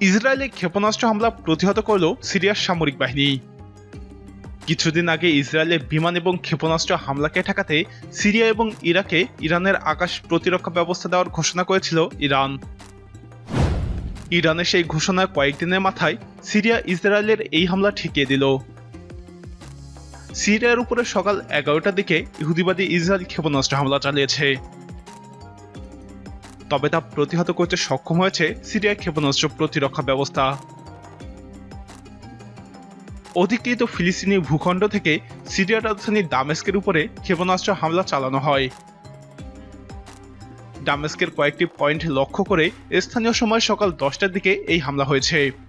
ইসরায়েলে ক্ষেপণাস্ত্র হামলা প্রতিহত করল সিরিয়ার সামরিক বাহিনী। কিছুদিন আগে ইসরায়েলে বিমান এবং ক্ষেপণাস্ত্র হামলাকে ঠেকাতে সিরিয়া এবং ইরাকে ইরানের আকাশ প্রতিরক্ষা ব্যবস্থা দেওয়ার ঘোষণা করেছিল ইরান। ইরানের সেই ঘোষণার কয়েকদিনের মাথায় সিরিয়া ইসরায়েলের এই হামলা ঠেকিয়ে দিল। সিরিয়ার উপরে সকাল এগারোটার দিকে ইহুদিবাদী ইসরায়েল ক্ষেপণাস্ত্র হামলা চালিয়েছে। তবে তা প্রতিহত করতে সক্ষম হয়েছে সিরিয়ার ক্ষেপণাস্ত্র প্রতিরক্ষা ব্যবস্থা। অধিকৃত ফিলিস্তিনি ভূখণ্ড থেকে সিরিয়ার রাজধানী দামেস্কের উপরে ক্ষেপণাস্ত্র হামলা চালানো হয়। ডামেস্কের কয়েকটি পয়েন্ট লক্ষ্য করে স্থানীয় সময় সকাল দশটার দিকে এই হামলা হয়েছে।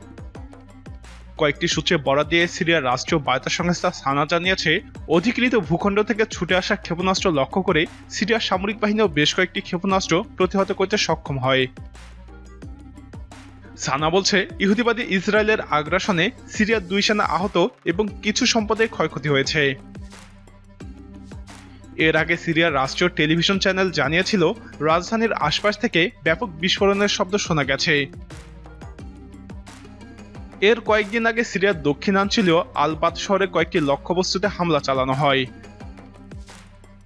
কয়েকটি সূত্রে বরাদ দিয়ে সিরিয়ার রাষ্ট্রীয় বার্তা সংস্থা সানা জানিয়েছে, অধিকৃত ভূখণ্ড থেকে ছুটে আসা ক্ষেপণাস্ত্র লক্ষ্য করে সিরিয়ার সামরিক বাহিনীও বেশ কয়েকটি ক্ষেপণাস্ত্র প্রতিহত করতে সক্ষম হয়। সানা বলছে, ইহুদিবাদী ইসরায়েলের আগ্রাসনে সিরিয়ার দুই সেনা আহত এবং কিছু সম্পদের ক্ষয়ক্ষতি হয়েছে। এর আগে সিরিয়ার রাষ্ট্রীয় টেলিভিশন চ্যানেল জানিয়েছিল, রাজধানীর আশপাশ থেকে ব্যাপক বিস্ফোরণের শব্দ শোনা গেছে। এর কয়েকদিন আগে সিরিয়ার দক্ষিণাঞ্চলীয় আলবাত শহরে কয়েকটি লক্ষ্যবস্তুতে হামলা চালানো হয়।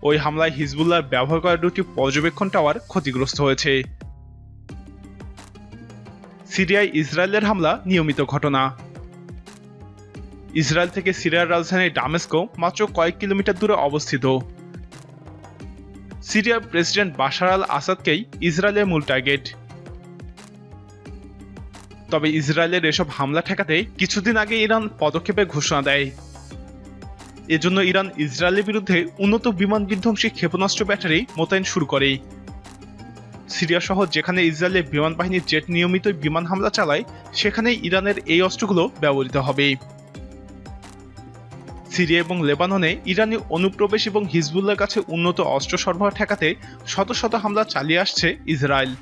ওই হামলায় হিজবুল্লাহর ব্যবহার করা দুটি পর্যবেক্ষণ টাওয়ার ক্ষতিগ্রস্ত হয়েছে। সিরিয়ায় ইসরায়েলের হামলা নিয়মিত ঘটনা। ইসরায়েল থেকে সিরিয়ার রাজধানী ডামেস্কো মাত্র কয়েক কিলোমিটার দূরে অবস্থিত। সিরিয়ার প্রেসিডেন্ট বাশার আল আসাদকেই ইসরায়েলের মূল টার্গেট। তবে ইসরায়েলের এসব হামলা ঠেকাতে কিছুদিন আগে ইরান পদক্ষেপের ঘোষণা দেয়। এজন্য ইরান ইসরায়েলের বিরুদ্ধে উন্নত বিমান বিধ্বংসী ক্ষেপণাস্ত্র ব্যাটারি মোতায়েন শুরু করে। সিরিয়া সহ যেখানে ইসরায়েলের বিমান বাহিনীর জেট নিয়মিত বিমান হামলা চালায় সেখানেই ইরানের এই অস্ত্রগুলো ব্যবহৃত হবে। সিরিয়া এবং লেবাননে ইরানি অনুপ্রবেশ এবং হিজবুল্লার কাছে উন্নত অস্ত্র সরবরাহ ঠেকাতে শত শত হামলা চালিয়ে আসছে ইসরায়েল।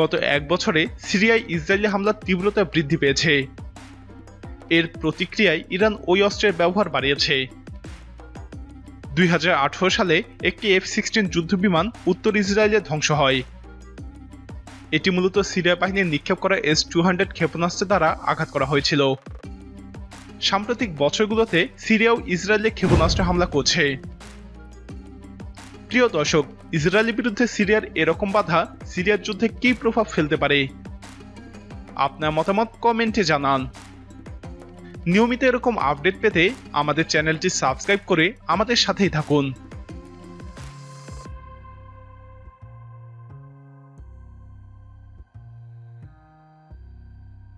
গত এক বছরে সিরিয়ায় ইসরায়েলি হামলার তীব্রতা বৃদ্ধি পেয়েছে। এর প্রতিক্রিয়ায় ইরান ওই অস্ত্রের ব্যবহার বাড়িয়েছে। দুই হাজার আঠারো সালে একটি এফ সিক্সটিন যুদ্ধবিমান উত্তর ইসরায়েলে ধ্বংস হয়। এটি মূলত সিরিয়া বাহিনীর নিক্ষেপ করা এস টু হান্ড্রেড ক্ষেপণাস্ত্র দ্বারা আঘাত করা হয়েছিল। সাম্প্রতিক বছরগুলোতে সিরিয়াও ইসরায়েলে ক্ষেপণাস্ত্র হামলা করছে। প্রিয় দর্শক, ইসরায়েলের বিরুদ্ধে সিরিয়ার এরকম বাধা সিরিয়ার যুদ্ধে কী প্রভাব ফেলতে পারে? আপনার মতামত কমেন্টে জানান। নিয়মিত এরকম আপডেট পেতে আমাদের চ্যানেলটি সাবস্ক্রাইব করে আমাদের সাথেই থাকুন।